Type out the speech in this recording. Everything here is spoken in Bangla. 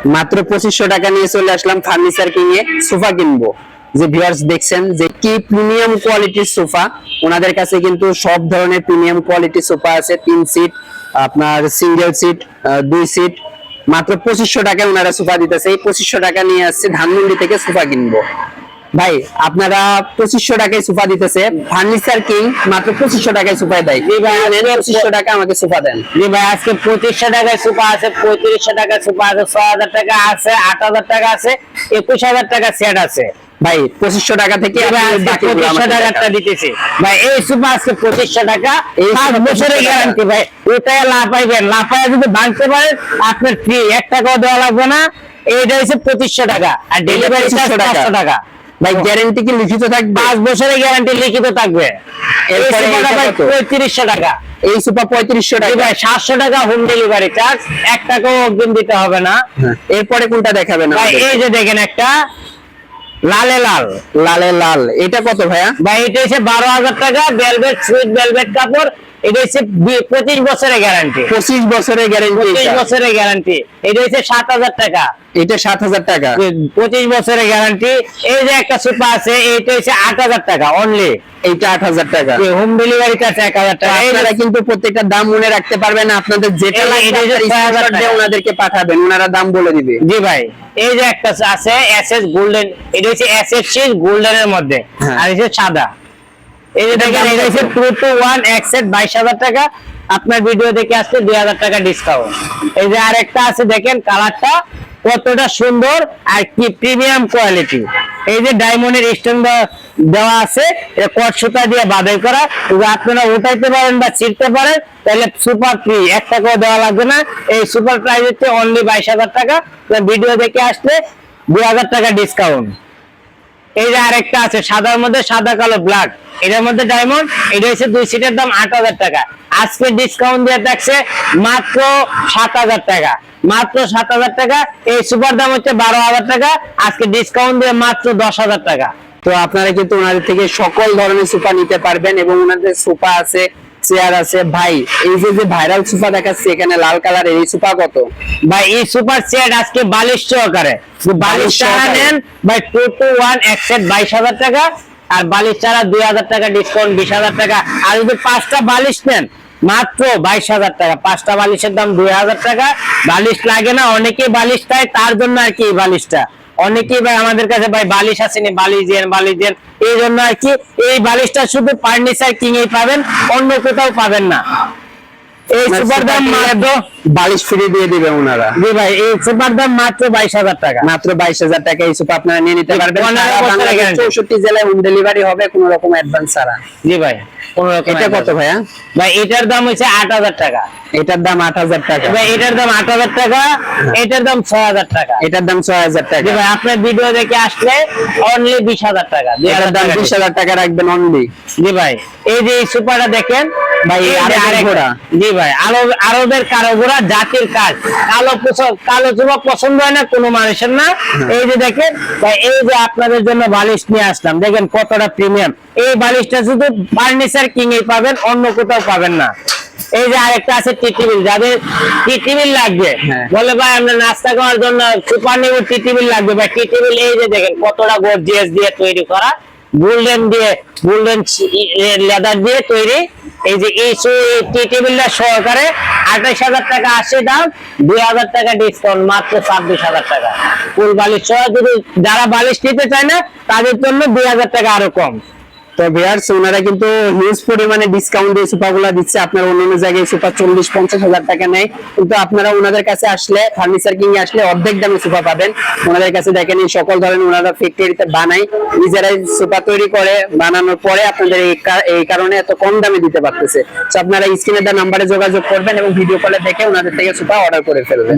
মাত্র পঁচিশশো টাকা নিয়ে চলে আসলাম ফার্নিচার কিং এ সোফা কিনবো। যে ভিউয়ার্স দেখছেন যে কি প্রিমিয়াম কোয়ালিটির সোফা, ওনাদের কাছে কিন্তু সব ধরনের প্রিমিয়াম কোয়ালিটির সোফা আছে, তিন সিট আপনার সিঙ্গেল সিট দুই সিট মাত্র পঁচিশশো টাকায় ওনারা সোফা দিতেছে। এই পঁচিশশো টাকা নিয়ে আসছে ধানমন্ডি থেকে সোফা কিনবো। ভাই আপনারা পঁচিশশো টাকায় সোফা দিতেছে। ফার্নিচার কিং মাত্র পঁচিশশো টাকায় সোফা দেয়। পঁচিশশো টাকা আমাকে সোফা দেন। জি ভাই আজকে পঁচিশশো টাকায় সুপা আছে পঁয়ত্রিশশো টাকায় সুপা আছে ছ হাজার টাকা আছে আট হাজার টাকা আছে একুশ হাজার টাকা সেট আছে। ভাই পঁচিশশো টাকা থেকে পঁচিশশো টাকাটা দেখান। ভাই এই সুপা আজকে পঁচিশশো টাকা। পাঁচ বছরের গ্যারান্টি ভাই ওটাই লাভ পাই যদি ভাঙতে পারেন আপনার ফ্রি এক টাকাও দেওয়া লাগবে না। এইটা হচ্ছে পঁচিশশো টাকা। আর ডেলিভারি চার্জ টাকা। ভাই গ্যারেন্টি কি লিখিত থাকবে? পাঁচ বছরের গ্যারান্টি লিখিত থাকবে। পঁয়ত্রিশশো টাকা। এই সুপার পঁয়ত্রিশশো টাকা। সাতশো টাকা হোম ডেলিভারি চার্জ এক টাকাও অগ্রিম দিতে হবে না। হ্যাঁ। এরপরে কোনটা দেখাবেন ভাই এই যে দেখেন একটা লালে লাল। লালে লাল। এটা কত ভাইয়া? ভাই এটা হচ্ছে বারো হাজার টাকা ভেলভেট সুইট ভেলভেট কাপড় এটা হচ্ছে পঁচিশ বছরের গ্যারান্টি পঁচিশ বছরের গ্যারেন্টি পঁচিশ বছরের গ্যারান্টি এটা হচ্ছে সাত হাজার টাকা। এটা সাত হাজার টাকা। পঁচিশ বছরের গ্যারান্টি এই যে একটা সুপা আছে এইটা হচ্ছে আট হাজার টাকা অনলি এইটা আট হাজার টাকা। হোম ডেলিভারি চার্জ এক হাজার টাকা। আপনারা কিন্তু প্রত্যেকটা দাম মনে রাখতে পারবেন আপনাদের যেটা লাগবে এটা হচ্ছে আপনারা 6000 screenshot দিয়ে টাকা। ওনাদেরকে পাঠাবেন। ওনারা দাম বলে দিবে। জি ভাই এই যে একটা আছে গোল্ডেন এটা হচ্ছে সিজ গোল্ডেনের মধ্যে। হ্যাঁ। আর হচ্ছে সাদা। এই যে দেখেন এটা হচ্ছে টু টু ওয়ান এক সেট বাইশ হাজার টাকা। আপনার ভিডিও দেখে আসছে দুই হাজার টাকা ডিসকাউন্ট এই যে আরেকটা আছে দেখেন কালারটা কতটা সুন্দর আর কি প্রিমিয়াম কোয়ালিটি এই যে ডায়মন্ডের স্টোন দেওয়া আছে এটা কট সুতা দিয়ে বাধাই করা। আপনারা উঠাইতে পারেন বা ছিঁড়তে পারেন তাহলে সুপার ফ্রি এক টাকাও দেওয়া লাগবে না। এই সুপার প্রাইস হচ্ছে অনলি বাইশ হাজার টাকা। ভিডিও দেখে আসলে দুই হাজার টাকা ডিসকাউন্ট এই যে আরেকটা আছে, সাদার মধ্যে সাদা, কালো ব্ল্যাক এটার মধ্যে ডায়মন্ড এটা হচ্ছে দুই সিটের দাম আট হাজার টাকা। আজকে ডিসকাউন্ট দিয়ে থাকছে মাত্র সাত হাজার টাকা। মাত্র সাত হাজার টাকা, এই সুপার দাম হচ্ছে বারো হাজার টাকা। আজকে ডিসকাউন্ট দিয়ে মাত্র দশ হাজার টাকা। তো আপনারা কিন্তু ওনাদের থেকে সকল ধরনের সোফা নিতে পারবেন এবং ওনাদের সোফা আছে চেয়ার আছে। ভাই এই যে যে ভাইরাল সোফা দেখাচ্ছে এখানে লাল কালারের এই সোফা কত? ভাই এই সুপার সেট আজকে বালিশ সহকারে বালিশ চারা নেন ভাই টু টু ওয়ান এক সেট বাইশ হাজার টাকা আর বালিশ চারা দুই হাজার টাকা ডিসকাউন্ট বিশ হাজার টাকা। আর যদি পাঁচটা বালিশ নেন মাত্র বাইশ হাজার টাকা। পাঁচটা বালিশের দাম দুই হাজার টাকা। বালিশ লাগে না অনেকেই বালিশ চায় তার জন্য আর কি এই বালিশটা? অনেকেই ভাই আমাদের কাছে ভাই বালিশ আসেনি বালিশ দেন বালিশ দেন। এই জন্য আর কি, এই বালিশটা শুধু ফার্নিচার কিনেই পাবেন, অন্য কোথাও পাবেন না। এই মানে সুপার দাম মাত্র বালিশ ফ্রি দিয়ে দিবে ওনারা। জি ভাই এই সুপার দাম মাত্র বাইশ হাজার টাকা। মাত্র বাইশ হাজার টাকা এই সোফা আপনারা নিয়ে নিতে পারবেন। পনেরো সারা বছরের বাংলাদেশ guarantee। চৌষট্টি জেলায় হোম ডেলিভারি হবে কোনো রকম অ্যাডভান্স ছাড়া। জি ভাই এটা কত ভাইয়া? ভাই এটার দাম হচ্ছে আট হাজার টাকা। এটার দাম আট হাজার টাকা। ভাই এটার দাম আট হাজার টাকা এটার দাম ছয় হাজার টাকা। এটার দাম ছয় হাজার টাকা। ভাই আপনার ভিডিও দেখে আসলে অনলি বিশ হাজার টাকা এটার দাম বিশ হাজার টাকা রাখবেন অনলি জি ভাই এই যে সুপারটা দেখেন ভাই, এই এই জি ভাই আরব আরবের জাতির কাজ। কালো পছন্দ কালো চুপা পছন্দ হয় না কোনো মানুষের না। হ্যাঁ। এই যে দেখেন ভাই এই যে আপনাদের জন্য বালিশ নিয়ে আসলাম দেখেন কতটা প্রিমিয়াম এই বালিশটা শুধু ফার্নিচার কিং এ পাবেন অন্য কোথাও পাবেন না। এই যে আরেকটা আছে টি টেবিল যাদের টি টেবিল লাগবে। হ্যাঁ। বলে ভাই আমরা নাস্তা করার জন্য সুপার নেব টি টেবিল লাগবে। ভাই টি টেবিল এই যে দেখেন কতটা গর্জিয়াস দিয়ে তৈরি করা। গোল্ডেন দিয়ে, গোল্ডেন লেদার দিয়ে তৈরি। এই যে এই টি টেবিলটা সহকারে আঠাশ হাজার টাকা আসে দাম, দুই হাজার টাকা ডিসকাউন্ট মাত্র ছাব্বিশ হাজার টাকা। ফুল বালিশ যারা বালিশ নিতে চায় না, তাদের জন্য দুই হাজার টাকা আরও কম। তো ভিয়ার্স ওনারা কিন্তু হিউজ পরিমাণে দিচ্ছে। আপনার জায়গায় চল্লিশ, পঞ্চাশ হাজার টাকা নেয়। কিন্তু আপনারা ওনাদের কাছে আসলে ফার্নিচার কিনে আসলে অর্ধেক দামে পাবেন। ওনাদের কাছে দেখেন এই সকল ধরনের ওনারা ফ্যাক্টরিতে বানায়। নিজেরাই সোফা তৈরি করে, বানানোর পরে আপনাদের এই কারণে এত কম দামে দিতে পারতেছে। তো আপনারা স্ক্রিনে দেওয়া নাম্বারে যোগাযোগ করবেন এবং ভিডিও কলে দেখে ওনাদের থেকে সোফা অর্ডার করে ফেলবেন।